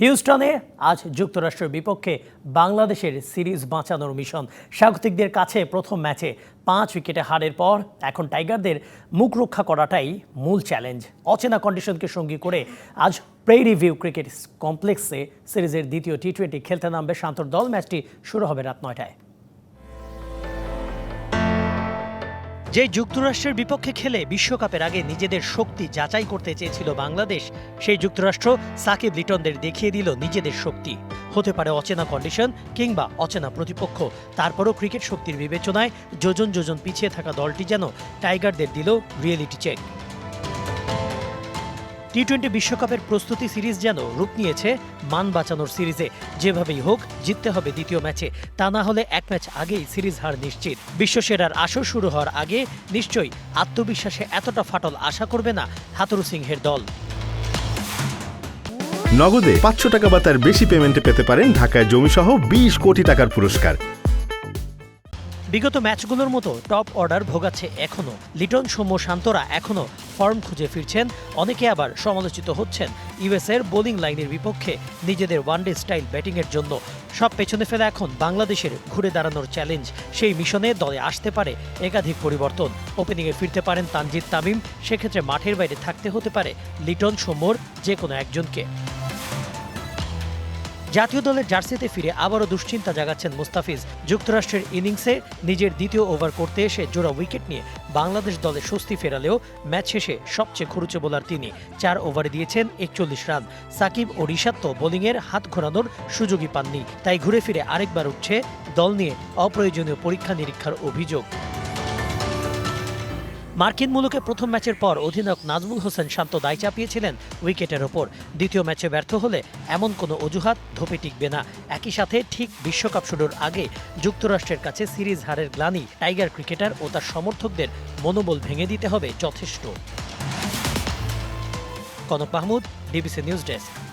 হিউস্টনে আজ যুক্তরাষ্ট্রের বিপক্ষে বাংলাদেশের সিরিজ বাঁচানোর মিশন। স্বাগতিকদের কাছে প্রথম ম্যাচে পাঁচ উইকেটে হারের পর এখন টাইগারদের মুখ রক্ষা করাটাই মূল চ্যালেঞ্জ। অচেনা কন্ডিশনকে সঙ্গী করে আজ প্রেরি ভিউ ক্রিকেট কমপ্লেক্সে সিরিজের দ্বিতীয় টি টোয়েন্টি খেলতে নামবে শান্তর দল। ম্যাচটি শুরু হবে রাত নয়টায়। যে যুক্তরাষ্ট্রের বিপক্ষে খেলে বিশ্বকাপের আগে নিজেদের শক্তি যাচাই করতে চেয়েছিল বাংলাদেশ, সেই যুক্তরাষ্ট্র সাকিব লিটনদের দেখিয়ে দিল নিজেদের শক্তি। হতে পারে অচেনা কন্ডিশন কিংবা অচেনা প্রতিপক্ষ। তারপরও ক্রিকেট শক্তির বিবেচনায় যোজন যোজন পিছিয়ে থাকা দলটি যেন টাইগারদের দিল রিয়েলিটি চেক। টি টোয়েন্টি বিশ্বকাপের প্রস্তুতি সিরিজ যেন রূপ নিয়েছে মান বাঁচানোর সিরিজে। যেভাবেই হোক, জিততে হবে দ্বিতীয় ম্যাচে। তা না হলে এক ম্যাচ আগেই সিরিজ হার নিশ্চিত। বিশ্বসেরার আসর শুরু হওয়ার আগে নিশ্চয়ই আত্মবিশ্বাসে এতটা ফাটল আশা করবে না হাতুরু সিংহের দল। নগদে পাঁচশো টাকা বা তার বেশি পেমেন্টে পেতে পারেন ঢাকায় জমিসহ বিশ কোটি টাকার পুরস্কার। বিগত ম্যাচগুলোর মতো টপ অর্ডার ভোগাচ্ছে এখনও লিটন, সৌম্য, শান্তরা এখনও ফর্ম খুঁজে ফিরছেন। অনেকে আবার সমালোচিত হচ্ছেন ইউএসের বোলিং লাইনের বিপক্ষে নিজেদের ওয়ানডে স্টাইল ব্যাটিংয়ের জন্য। সব পেছনে ফেলে এখন বাংলাদেশের ঘুরে দাঁড়ানোর চ্যালেঞ্জ। সেই মিশনে দলে আসতে পারে একাধিক পরিবর্তন। ওপেনিংয়ে ফিরতে পারেন তানজিদ তামিম। সেক্ষেত্রে মাঠের বাইরে থাকতে হতে পারে লিটন, সৌম্যর যে কোনো একজনকে। জাতীয় দলের জার্সিতে ফিরে আবারও দুশ্চিন্তা জাগাচ্ছেন মুস্তাফিজ। যুক্তরাষ্ট্রের ইনিংসে নিজের দ্বিতীয় ওভার করতে এসে জোড়া উইকেট নিয়ে বাংলাদেশ দলে স্বস্তি ফেরালেও ম্যাচ শেষে সবচেয়ে খরুচে বোলার তিনি। চার ওভারে দিয়েছেন একচল্লিশ রান। সাকিব ও রিশাদ তো বোলিংয়ের হাত ঘোরানোর সুযোগই পাননি। তাই ঘুরে ফিরে আরেকবার উঠছে দল নিয়ে অপ্রয়োজনীয় পরীক্ষা নিরীক্ষার অভিযোগ। মার্কিন মুলুকে প্রথম ম্যাচের পর অধিনায়ক নাজমুল হোসেন শান্ত দায় চাপিয়েছিলেন উইকেটের ওপর। দ্বিতীয় ম্যাচে ব্যর্থ হলে এমন কোনো অজুহাত ধোপে টিকবে না। একই সাথে ঠিক বিশ্বকাপ শুরুর আগে যুক্তরাষ্ট্রের কাছে সিরিজ হারের গ্লানি টাইগার ক্রিকেটার ও তার সমর্থকদের মনোবল ভেঙে দিতে হবে যথেষ্ট। Kanak Mahmud DBC news desk.